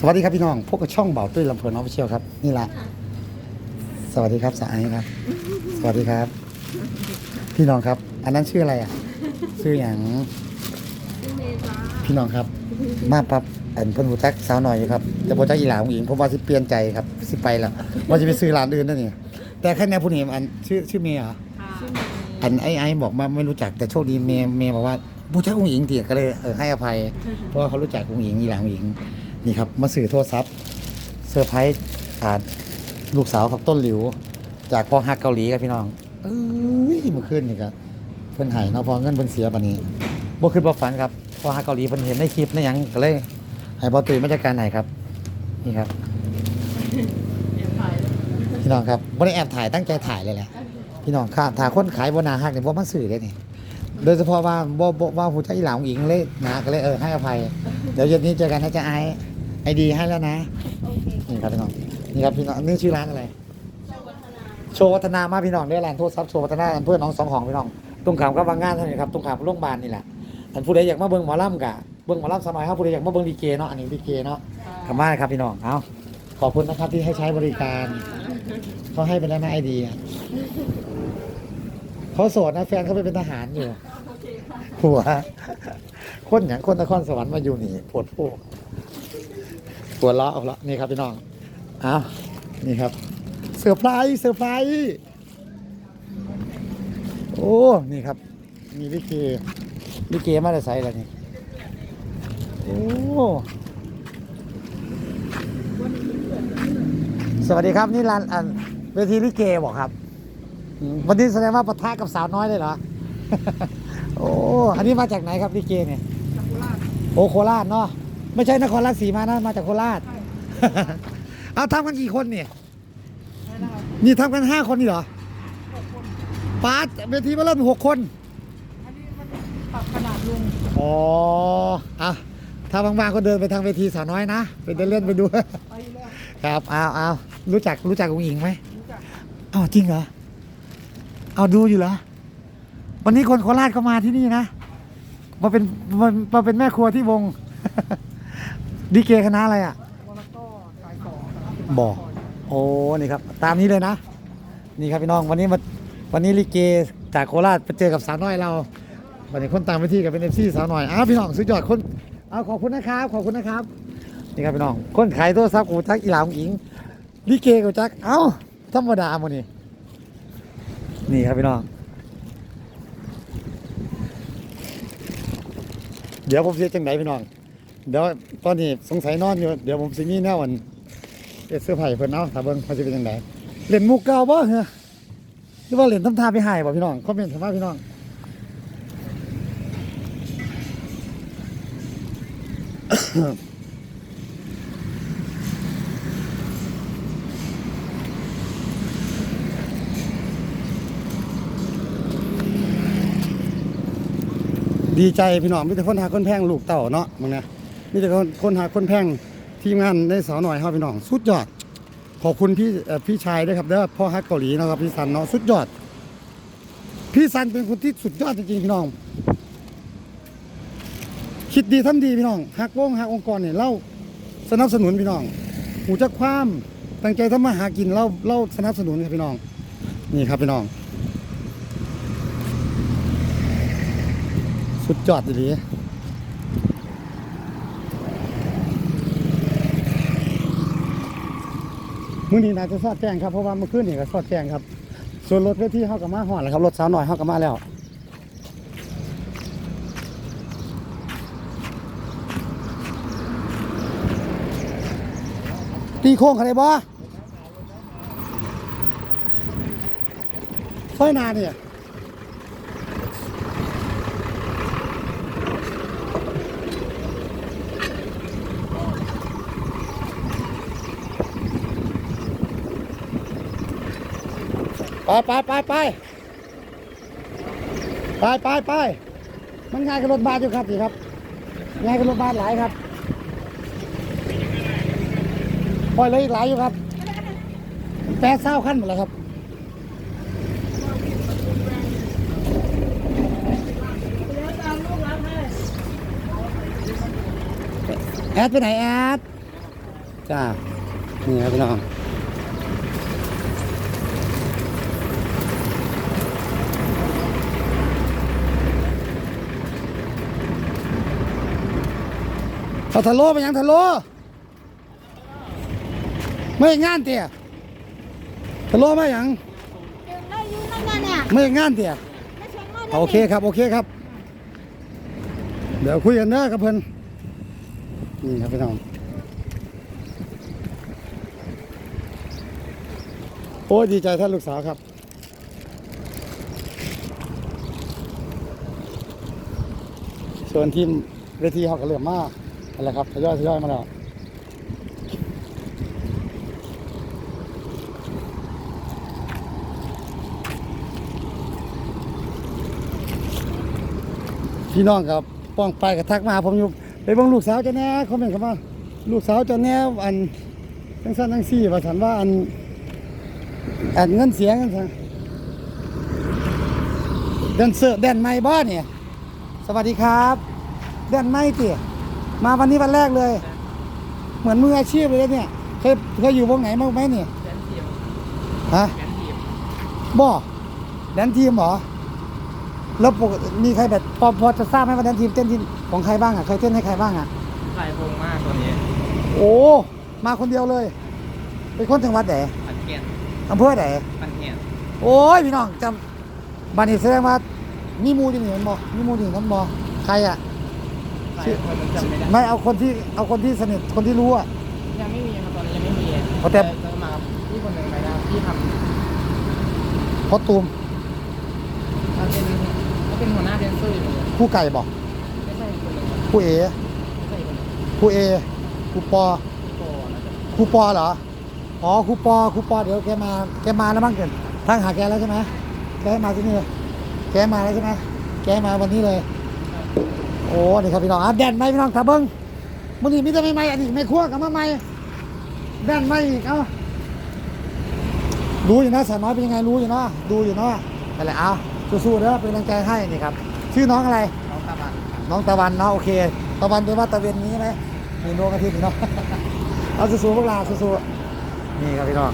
สวัสดีครับพี่น้องพวกกับช่องเบาตุ้ยลำเพลินออฟฟิเชียลครับนี่แหละสวัสดีครับสายครับ สวัสดีครับ พี่น้องครับ อันนั้นชื่ออะไรอะชื่ออย่างพี่น้องครับ มาปั๊บอันเพิ่นหูจักสาวหน่อยอยู่ครับแต่บ่จักอีหลาของหญิงผมว่าสิเปลี่ยนใจครับสิไปแล้วว่าจะไปซื้อร้านอื่นนั่นนี่แต่แค่แนวผู้นี้อันชื่อชื่อเมย์เหรออันไอ้ไอ้บอกมาไม่รู้จักแต่โชคดีเมย์เมย์บอกว่าผู้ชักองหญิงเตียก็เลยเออให้อภัย เพราะว่าเขารู้จักองหญิงอีหลังหญิง นี่ครับมาสื่อโทรศัพท์เซอร์ไพรส์ผ่านลูกสาวครับต้นหลิว จากพ่อฮักเกาหลีครับพี่น้องเอ้ยมื่อคืนนี่ครับเพิ่นหายเนาะพอเงินเพิ่นเสียบัดนี้บ่คือบ่ฝันครับพ่อฮักเกาหลีเพิ่นเห็นในคลิปในหยังก็เลยให้บ่ตื่นมาจากการไหนครับ นี่ครับพี่น้องครับบ่ได้แอบถ่ายตั้งใจถ่ายเลยแหละพี่น้องครับถ้าคนขายบนาฮักเนี่ยบ่มาซื้อเลยนี่โดยเฉพาะว่าบ่บ่ว่าผู้ชายอีหลาของหญิงเลยนะก็เลยเออให้อภัย เดี๋ยวเย็นนี้เจอกันนะจ๊ะไอ ไอดีให้แล้วนะ นี่ครับพี่น้อง นี่ครับพี่น้อง นี่ชื่อร้านอะไร โชว์วัฒนามาพี่น้องเด้อร้านโทรศัพท์โชว์วัฒนาอันเพื่อนน้องสองของพี่น้อง ตรงขามกับบางงานเท่านี้ครับ ตรงขามกับโรงพยาบาลนี่แหละ อันผู้ใดอยากมาเบิ่งหมอลำกะ เบิ่งหมอลำสมัยครับผู้ใดอยากมาเบิ่งดีเกเนาะ อันนี้ดีเกเนาะขอบคุณมากครับพี่น้อง เอาขอบคุณนะครับที่ให้ใช้บริการเขาให้ไปแล้วนะไอดีอะเขาโสดนะแฟนเขาไปเป็นทหารอยู่หัวคนอย่างคนนครสวรรค์มาอยู่นี่ปวดโพก ปวล้อเอาละนี่ครับพี่น้องอ้าวนี่ครับเซอร์ไพรส์เซอร์ไพรส์โอ้นี่ครับ มีลิเกลิเกมาได้ใส่แล้วนี่โอ้สวัสดีครับนี่ร้านอันเวทีลิเกบอกครับ วันนี้แสดงว่าปะทะกับสาวน้อยเลยเหรอ โอ้ อันนี้มาจากไหนครับลิเกเนี่ยโอโคราชเนาะ ไม่ใช่นครราชสีมานะมาจากโคราช เอาทำกันกี่คนเนี่ย นี่ทำกันห้าคนนี่เหรอปาร์ตเวทีมาเริ่มหกคน อันนี้มันปรับขนาดลงอ๋ออะถ้าบางๆก็เดินไปทางเวทีสาวน้อยนะไปเดินเล่นไปดู ไปแล้วครับเอาเอารู้จักรู้จักกุ้งอิงไหมรู้จักอ้าวจริงเหรอ เอาดูอยู่เหรอ วันนี้คนโคราชก็มาที่นี่นะ มาเป็นมามาเป็นแม่ครัวที่วง ดีเกคณะอะไรอะวอลก็สายต่อบอกโอ้นี่ครับ ตามนี้เลยนะ นี่ครับพี่น้องวันนี้มาวันนี้ลิเกจากโคราชไปเจอกับสาวน้อยเราวันนี้คนต่างประเทศกับเป็นเอฟซีสาวน้อยอ้าวพี่น้องสุดยอดคนเอาขอบคุณนะครับ ขอบคุณนะครับ นี่ครับพี่น้อง คนขายโทรศัพท์กูจักอีหลาของอิงลิเกกูจักเอ้าธรรมดาหมดนี่นี่ครับพี่น้อง เดี๋ยวผมเสียจังไหนพี่น้อง เดี๋ยวตอนนี้สงสัยนอนอยู่เดี๋ยวผมสิมีแนววันเอดเสื้อไผ่เพิ่นเอาถ้าเบิ่งเขาจะเป็นจังไดเล่นมุกเก่าบ่เหรอหรือว่าเล่นทำท่าไปหายบ่พี่น้องคอมเมนต์เข้ามาพี่น้องดีใจพี่น้องมีแต่คนหาคนแพงลูกเต่าเนาะมึงนะ มีแต่คนคนหาคนแพงทีมงานในสาวหน่อยเฮาพี่น้อง สุดยอด ขอบคุณพี่พี่ชายด้วยครับเด้อพ่อฮักเกาหลีนะครับพี่ซันเนาะสุดยอด พี่ซันเป็นคนที่สุดยอดจริงๆพี่น้อง คิดดีทำดีพี่น้องฮักวงฮักองค์กรเนี่ยเล่าสนับสนุนพี่น้องหูจักความตั้งใจทำมาหากินเล่าเล่าสนับสนุนครับพี่น้อง นี่ครับพี่น้อง สุดยอดดี มื้อนี้น่าจะสอดแจ้งครับเพราะว่าเมื่อคืนนี่ก็สอดแจ้งครับ ส่วนรถเวทีเฮากับมาหอดแล้วครับรถสาวหน่อยเฮากับมาแล้วตีโค้งเขาได้บ่ค่อยนานเนี่ย ไปไปไปไปไปไปไปมันง่ายกับรถบัสอยู่ครับนี่ครับง่ายกับรถบัสหลายครับปล่อยเลยอีกหลายอยู่ครับแปดเศร้าขั้นหมดแล้วครับแอดไปไหนแอดจ้านี่ครับพี่น้อง เอาทะโลไปยังทะโลไม่เห็นงานเตี่ยทะโลมายังดึงได้อยุ่นั่นน่ะเนี่ยไม่เห็นงานเตี่ยไม่ใช่งอนโอเคครับ โอเคครับ เดี๋ยวคุยกันเด้อกับเพิ่นนี่ครับพี่น้องโอ้ยดีใจท่านลูกสาวครับ ส่วนทีมเวทีเขาก็เริ่มมาก นั่นแหละครับทยอยทยอยมาแล้วพี่น้องกับป้องไปกับทักมาผมอยู่ไปบิ่งลูกสาวจะแน่คอมเมนต์เข้ามาลูกสาวจะแน่อันทั้งสั้นทั้งสี่ว่าสันว่าอันอันเงินเสียเงินสันแดนเซอร์แดนไม่บ้านเนี่ย สวัสดีครับแดนไม่เตี๋ย มาวันนี้วันแรกเลย เหมือนมืออาชีพเลยเนี่ย เคยเคยอยู่วงไหนมาไหมเนี่ยแดนทีมฮะแดนทีมบ่แดนทีมเหรอแล้วปกติมีใครแบบพอพอจะทราบไหมว่าแดนทีมเต้นทีมของใครบ้างอะเคยเต้นให้ใครบ้างอะใครพงมากตัวนี้ โอ้มาคนเดียวเลย เป็นคนจังหวัดไหนปันเกียนอำเภอไหนปันเกียนโอ้ยพี่น้องจำบันนี้แสดงว่ามีหมูที่นี่มันบ่มีหมูที่นั่นบ่ใครอะใครคน มันจำไม่ได้ไม่เอาคนที่เอาคนที่สนิทคนที่รู้อะ ยังไม่มีครับตอนนี้ยังไม่มีเอาแต่ เจอมากับพี่คนหนึ่งไปนะพี่ทเพราะตูมำเขาเป็นเขาเป็นหัวหน้าแดนเซอร์อยู่เลยผู้ไก่บอกไม่ใช่คนหนึ่งครับผู้เอไม่ใช่คนหนึ่งผู้เอผู้ปอพี่โกแล้วจะครูปอเหรออ๋อครูปอครูปอเดี๋ยวแกมาแกมาแล้วบ้างเกินทางหาแกแล้วใช่ไหมแกมาที่นี่เลยแกมาแล้วใช่ไหมแกมาวันนี้เลย โอ้นี่ครับพี่น้องอะแดนไหมพี่น้องถ้าเบิ้งมันนี่มีแต่ไม่ไม่อันนี้ไม่คั่วกับมาไม่แดนไม่อีกเอ้ารู้อยู่นะสาวน้อยเป็นยังไงรู้อยู่เนาะดูอยู่เนาะนั่นแหละเอาสู้ๆเด้อเป็นกำลังใจให้นี่ครับชื่อน้องอะไร น้องตาบันน้องตะวันเนาะโอเค ตะวันเป็นว่าตะเวนนี้ใช่ไหมมีดวงอาทิตย์นี่เนาะเอาสู้ๆพวกเราสู้ๆนี่ครับพี่น้อง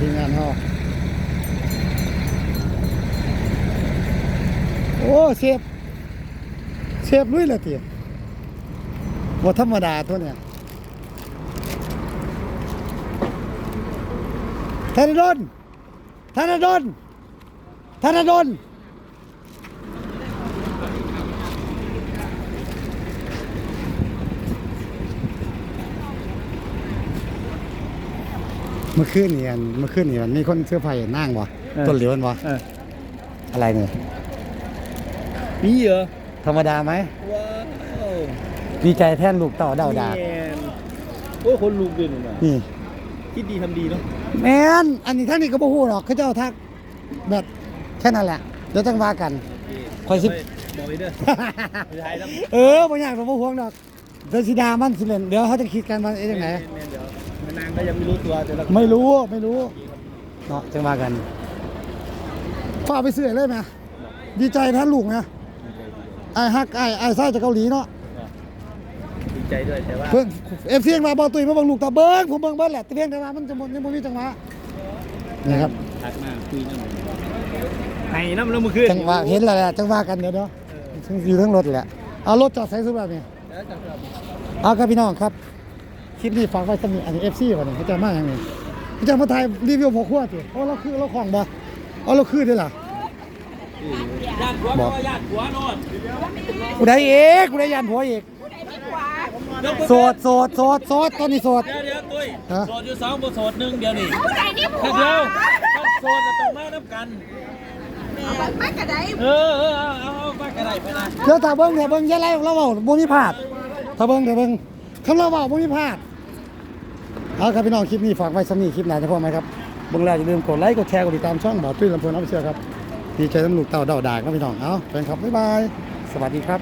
ที่งานห่อโอ้เชฟเชฟลุยละเตียบ่ธรรมดาตัวเนี่ยธนดลธนดลธนดล เมื่อคืนนี่อันเมื่อคืนนี่อันมีคนเสื้อผ้านั่งบ่ต้นเหลียวมันบ่เอออะไรเนี่ยมีเหรอธรรมดาไหมว้าวดีใจแทนลูกเต่าเดาดาโอ้คนลูกด้วยนี่นะนี่ คิดดีทำดีเนาะแมนอันนี้ท่านนี่ก็บ่ฮู้หรอกเขาเจ้าทักแบบแค่นั้นแหละเดี๋ยวต้องว่ากัน คอยสิ บอกไปเด้อไม่ใช่แล้วเออบ่อยากบ่ห่วงดอกเดี๋ยวสิดามันสิเล่นเดี๋ยวเขาจะคิดกันว่าเอ๊ะจังไหนเดี๋ยวแม่นาง ก็ยังไม่รู้ตัวแต่ละไม่รู้ไม่รู้เนาะจังว่ากันฟ้าไปซื้อเลยไหมดีใจแทนลูกนะไอ้ฮักไอ้ไอ้ไส้จากเกาหลีเนาะดีใจด้วยแต่ว่าเพิ่งเอฟซีมาบอกตุ้ยมาเบังลูกตาเบิ้งผมเบิ่งเบิ้งแหละแต่เพียงแต่ว่ามันจะหมดยังบ่มีจังหวะนะครับทักมาคุยน้ำไห้น้ำแล้วเมื่อคืนจังหวะเห็นแล้วแหละจังหวะกันเดี๋ยวเนาะอยู่ทั้งรถแหละเอารถจอดใส่สุดแบบนี้แล้วจะแบบเอาครับพี่น้องครับ คลิปนี้ฝากไว้สำหรับอันนี้เอฟซีก่อนนี่เขาจะมาอย่างนี้เขาจะมาถ่ายรีวิวพอขั้วสิโอ้เราคือเราของบ่เอาเราคือได้ล่ะญาติผัวบอกญาติผัวโนอนกูได้เอกกูได้ยันผัวเอกเดี๋ยวโสดโสดโสดโสดตอนนี้โสดเดี๋ยวเดี๋ยวตุ้ยฮะโสดอยู่สองบ่โสดหนึ่งเดี๋ยวนี่ผู้ใดนี่ผัถ้าวเดียวถ้าโสดจะต้องมาน้ำกันมากระไดเออเออเอาเอาเอาไปกันได้ไปนะเดี๋ยวถ้าเบิ้งถ้าเบิ้งอย่าไล่เราเว้าบ่มีพลาดถ้าเบิ้งถ้าเบิ้งคำเราเว้าบ่มีพลาด เอาครับพี่น้องคลิปนี้ฝากไว้สำหรับคลิปหน้าจะพอไหมครับเบิ่งแรกอย่าลืมกดไลค์กดแชร์กดติดตามช่องหมอตุ้ยลำเพลินออฟฟิเชียลครับดีใจน้ำลูกเต่าเดาด่างครับพี่น้องเอาแฟนคลับบ๊ายบายสวัสดีครับ